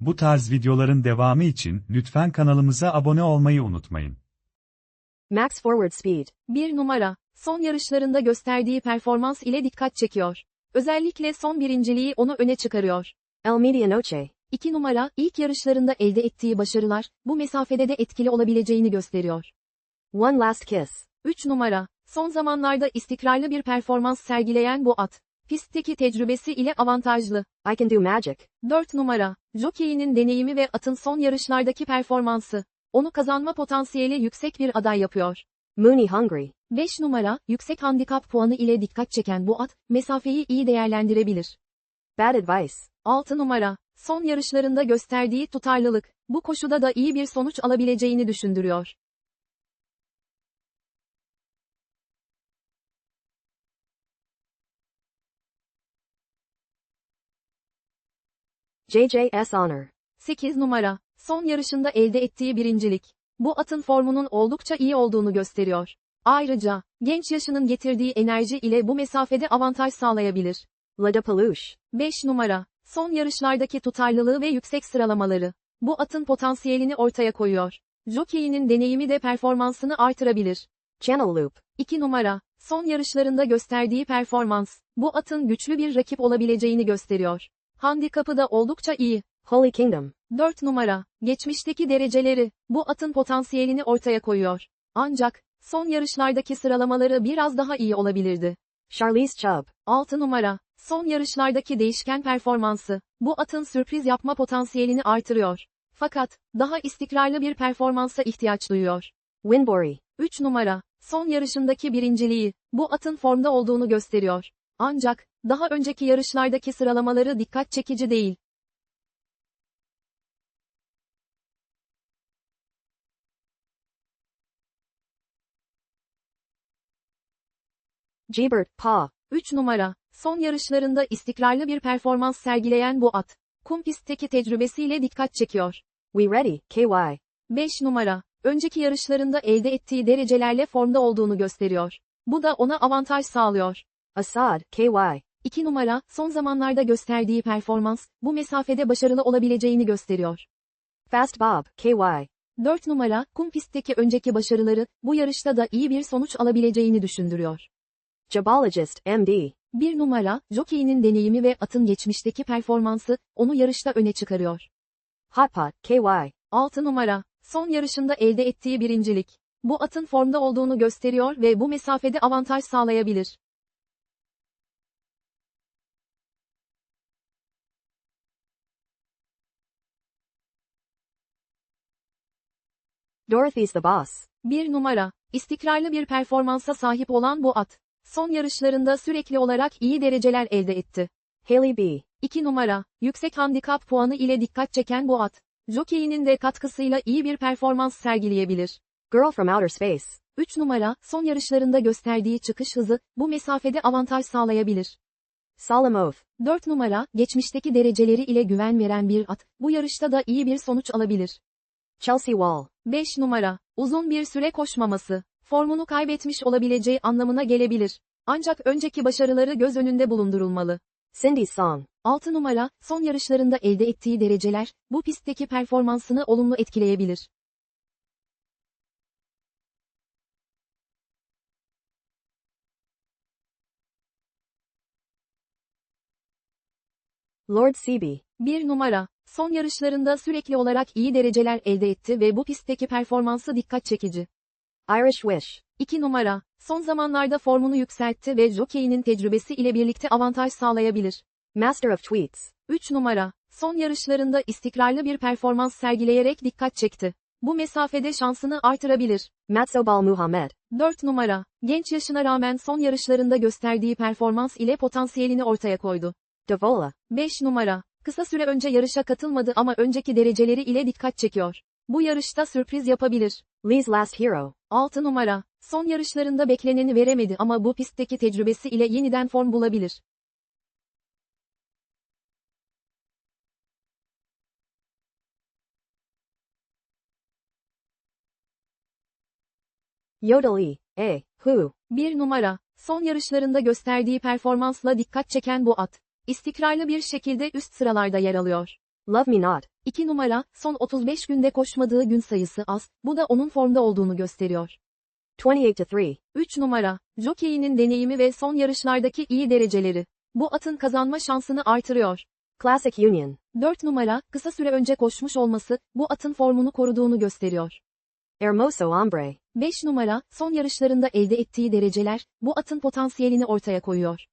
Bu tarz videoların devamı için lütfen kanalımıza abone olmayı unutmayın. Max forward speed. 1 numara, son yarışlarında gösterdiği performans ile dikkat çekiyor. Özellikle son birinciliği onu öne çıkarıyor. El Medianoche. 2 numara, ilk yarışlarında elde ettiği başarılar, bu mesafede de etkili olabileceğini gösteriyor. One last kiss. 3 numara, son zamanlarda istikrarlı bir performans sergileyen bu at, pistteki tecrübesi ile avantajlı. I can do magic. 4 numara, jokeyinin deneyimi ve atın son yarışlardaki performansı, onu kazanma potansiyeli yüksek bir aday yapıyor. Mooney hungry. 5 numara, yüksek handikap puanı ile dikkat çeken bu at, mesafeyi iyi değerlendirebilir. Bad advice. 6 numara, son yarışlarında gösterdiği tutarlılık, bu koşuda da iyi bir sonuç alabileceğini düşündürüyor. JJS honor. 8 numara, son yarışında elde ettiği birincilik. Bu atın formunun oldukça iyi olduğunu gösteriyor. Ayrıca, genç yaşının getirdiği enerji ile bu mesafede avantaj sağlayabilir. La de Peluche. 5 numara, son yarışlardaki tutarlılığı ve yüksek sıralamaları. Bu atın potansiyelini ortaya koyuyor. Jockey'inin deneyimi de performansını artırabilir. Channel loop. 2 numara, son yarışlarında gösterdiği performans, bu atın güçlü bir rakip olabileceğini gösteriyor. Handikapı da oldukça iyi. Holy Kingdom. 4 numara, geçmişteki dereceleri, bu atın potansiyelini ortaya koyuyor. Ancak, son yarışlardaki sıralamaları biraz daha iyi olabilirdi. Charlize Chubb. 6 numara, son yarışlardaki değişken performansı, bu atın sürpriz yapma potansiyelini artırıyor. Fakat, daha istikrarlı bir performansa ihtiyaç duyuyor. Winbury. 3 numara, son yarışındaki birinciliği, bu atın formda olduğunu gösteriyor. Ancak, daha önceki yarışlardaki sıralamaları dikkat çekici değil. Gebert. Paw. 3 numara, son yarışlarında istikrarlı bir performans sergileyen bu at, kum pistteki tecrübesiyle dikkat çekiyor. We ready. KY. 5 numara, önceki yarışlarında elde ettiği derecelerle formda olduğunu gösteriyor. Bu da ona avantaj sağlıyor. Assad. KY. 2 numara, son zamanlarda gösterdiği performans, bu mesafede başarılı olabileceğini gösteriyor. Fast Bob. KY. 4 numara, kum pistteki önceki başarıları, bu yarışta da iyi bir sonuç alabileceğini düşündürüyor. Jabologist. MD. 1 numara, jokeyinin deneyimi ve atın geçmişteki performansı, onu yarışta öne çıkarıyor. Hot Pot. KY. 6 numara, son yarışında elde ettiği birincilik. Bu atın formda olduğunu gösteriyor ve bu mesafede avantaj sağlayabilir. Dorothy's the boss. 1 numara, istikrarlı bir performansa sahip olan bu at. Son yarışlarında sürekli olarak iyi dereceler elde etti. Haley B. 2 numara, yüksek handikap puanı ile dikkat çeken bu at. Jockey'inin de katkısıyla iyi bir performans sergileyebilir. Girl from Outer Space. 3 numara, son yarışlarında gösterdiği çıkış hızı, bu mesafede avantaj sağlayabilir. Solemn Oath. 4 numara, geçmişteki dereceleri ile güven veren bir at, bu yarışta da iyi bir sonuç alabilir. Chelsea Wall. 5 numara, uzun bir süre koşmaması, formunu kaybetmiş olabileceği anlamına gelebilir. Ancak önceki başarıları göz önünde bulundurulmalı. Cindy Song. 6 numara, son yarışlarında elde ettiği dereceler, bu pistteki performansını olumlu etkileyebilir. Lord Seaby. 1 numara, son yarışlarında sürekli olarak iyi dereceler elde etti ve bu pistteki performansı dikkat çekici. Irish Wish. 2 numara, son zamanlarda formunu yükseltti ve jokeyinin tecrübesi ile birlikte avantaj sağlayabilir. Master of Tweets. 3 numara, son yarışlarında istikrarlı bir performans sergileyerek dikkat çekti. Bu mesafede şansını artırabilir. Matsobal Muhammad. 4 numara, genç yaşına rağmen son yarışlarında gösterdiği performans ile potansiyelini ortaya koydu. Davola. 5 numara, kısa süre önce yarışa katılmadı ama önceki dereceleri ile dikkat çekiyor. Bu yarışta sürpriz yapabilir. Lee's Last Hero. 6 numara, son yarışlarında bekleneni veremedi ama bu pistteki tecrübesi ile yeniden form bulabilir. Yodel E. Who. 1 numara, son yarışlarında gösterdiği performansla dikkat çeken bu at. İstikrarlı bir şekilde üst sıralarda yer alıyor. Love Me Not. 2 numara, son 35 günde koşmadığı gün sayısı az, bu da onun formda olduğunu gösteriyor. 28 to 3. 3 numara, jokeyinin deneyimi ve son yarışlardaki iyi dereceleri. Bu atın kazanma şansını artırıyor. Classic Union. 4 numara, kısa süre önce koşmuş olması, bu atın formunu koruduğunu gösteriyor. Hermoso Hombre. 5 numara, son yarışlarında elde ettiği dereceler, bu atın potansiyelini ortaya koyuyor.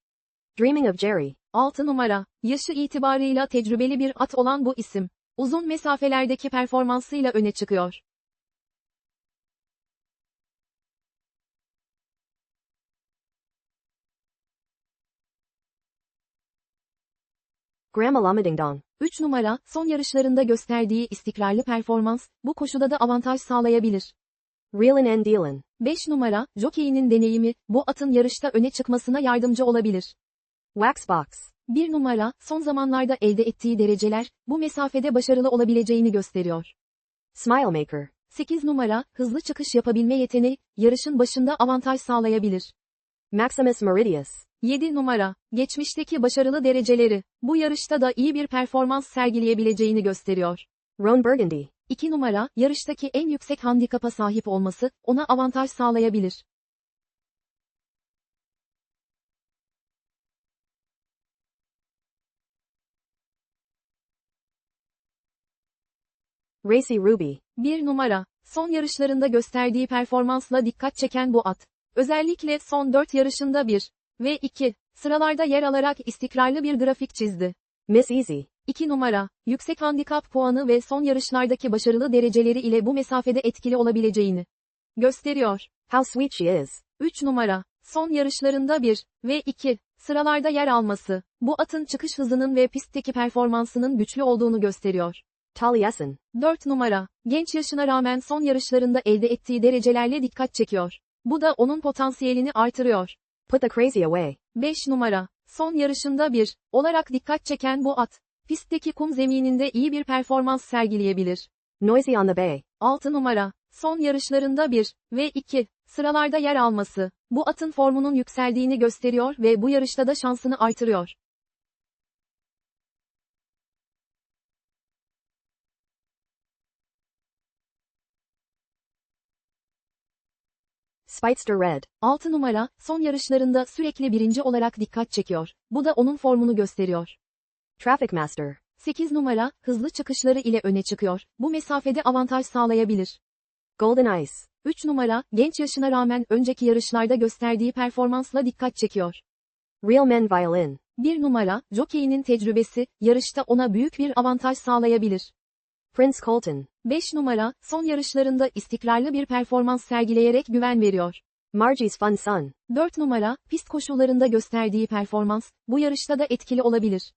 Dreaming of Jerry. 6 numara, yaşı itibarıyla tecrübeli bir at olan bu isim, uzun mesafelerdeki performansıyla öne çıkıyor. Grandma Lamadingdong. 3 numara, son yarışlarında gösterdiği istikrarlı performans, bu koşuda da avantaj sağlayabilir. Reelin' and Dealin'. 5 numara, jokeyinin deneyimi, bu atın yarışta öne çıkmasına yardımcı olabilir. Waxbox. 1 numara, son zamanlarda elde ettiği dereceler, bu mesafede başarılı olabileceğini gösteriyor. Smile Maker. 8 numara, hızlı çıkış yapabilme yeteneği, yarışın başında avantaj sağlayabilir. Maximus Meridius. 7 numara, geçmişteki başarılı dereceleri, bu yarışta da iyi bir performans sergileyebileceğini gösteriyor. Roan Burgundy. 2 numara, yarıştaki en yüksek handikapa sahip olması, ona avantaj sağlayabilir. Racy Ruby. 1 numara, son yarışlarında gösterdiği performansla dikkat çeken bu at. Özellikle son 4 yarışında 1 ve 2 sıralarda yer alarak istikrarlı bir grafik çizdi. Miss Easy. 2 numara, yüksek handikap puanı ve son yarışlardaki başarılı dereceleri ile bu mesafede etkili olabileceğini gösteriyor. How sweet she is. 3 numara, son yarışlarında 1 ve 2 sıralarda yer alması, bu atın çıkış hızının ve pistteki performansının güçlü olduğunu gösteriyor. Taliesin. 4 numara, genç yaşına rağmen son yarışlarında elde ettiği derecelerle dikkat çekiyor. Bu da onun potansiyelini artırıyor. Put the crazy away. 5 numara, son yarışında 1 olarak dikkat çeken bu at, pistteki kum zemininde iyi bir performans sergileyebilir. Noisy on the Bay. 6 numara, son yarışlarında 1 ve 2 sıralarda yer alması, bu atın formunun yükseldiğini gösteriyor ve bu yarışta da şansını artırıyor. Speightster Red. 6 numara, son yarışlarında sürekli birinci olarak dikkat çekiyor. Bu da onun formunu gösteriyor. Traffic Master. 8 numara, hızlı çıkışları ile öne çıkıyor. Bu mesafede avantaj sağlayabilir. Golden Ice. 3 numara, genç yaşına rağmen önceki yarışlarda gösterdiği performansla dikkat çekiyor. Real Men Violin. 1 numara, jokeyinin tecrübesi, yarışta ona büyük bir avantaj sağlayabilir. Prince Colton. 5 numara, son yarışlarında istikrarlı bir performans sergileyerek güven veriyor. Margie's Fun Son. 4 numara, pist koşullarında gösterdiği performans, bu yarışta da etkili olabilir.